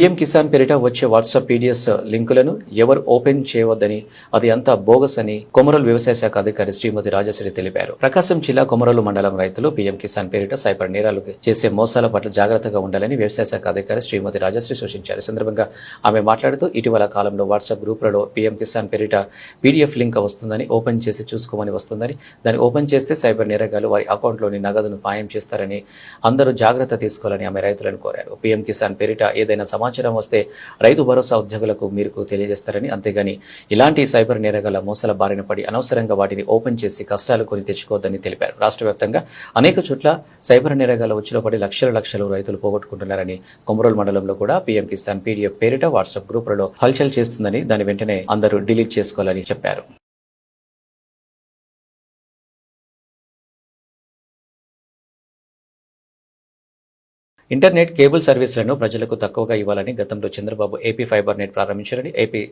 PM Kisan పేరిట వచ్చే WhatsApp PDS లింకులను ఎవరు ఓపెన్ చేయవద్దని అది అంతా బోగస్ అని కొమరలు వ్యవసాయ శాఖ అధికారి శ్రీమతి రాజశ్రీ తెలిపారు. ప్రకాశం జిల్లా కొమరలు మండలం రైతులు పీఎం కిసాన్ పేరిట సైబర్ నేరాలు చేసే మోసాల పట్ల జాగ్రత్తగా ఉండాలని వ్యవసాయ శాఖ అధికారి శ్రీమతి రాజశ్రీ సూచించారు. సందర్భంగా ఆమె మాట్లాడుతూ ఇటీవల కాలంలో వాట్సాప్ గ్రూపులలో పీఎం కిసాన్ పేరిట పీడీఎఫ్ లింక్ వస్తుందని ఓపెన్ చేసి చూసుకోమని వస్తుందని దాన్ని ఓపెన్ చేస్తే సైబర్ నేరగాలు వారి అకౌంట్లోని నగదును ఖాయం చేస్తారని అందరూ జాగ్రత్త తీసుకోవాలని ఆమె రైతులను కోరారు. పీఎం కిసాన్ పేరిట ఏదైనా సమాచారం సమాచారం వస్తే రైతు భరోసా ఉద్యోగులకు మీరు తెలియజేస్తారని అంతేగాని ఇలాంటి సైబర్ నేరగాల మోసాల బారిన పడి అనవసరంగా వాటిని ఓపెన్ చేసి కష్టాలు కొని తెచ్చుకోవద్దని తెలిపారు. రాష్ట్ర వ్యాప్తంగా అనేక చోట్ల సైబర్ నేరగాల ఉచ్చులో పడి లక్షల లక్షలు రైతులు పోగొట్టుకుంటున్నారని కొమరోల్ మండలంలో కూడా పీఎం కిసాన్ పీడీఎఫ్ పేరిట వాట్సాప్ గ్రూపులలో హల్చల్ చేస్తుందని దాని వెంటనే అందరూ డిలీట్ చేసుకోవాలని చెప్పారు. ఇంటర్నెట్ కేబుల్ సర్వీసులను ప్రజలకు తక్కువగా ఇవ్వాలని గతంలో చంద్రబాబు ఏపీ ఫైబర్ నెట్ ప్రారంభించారని ఏపీ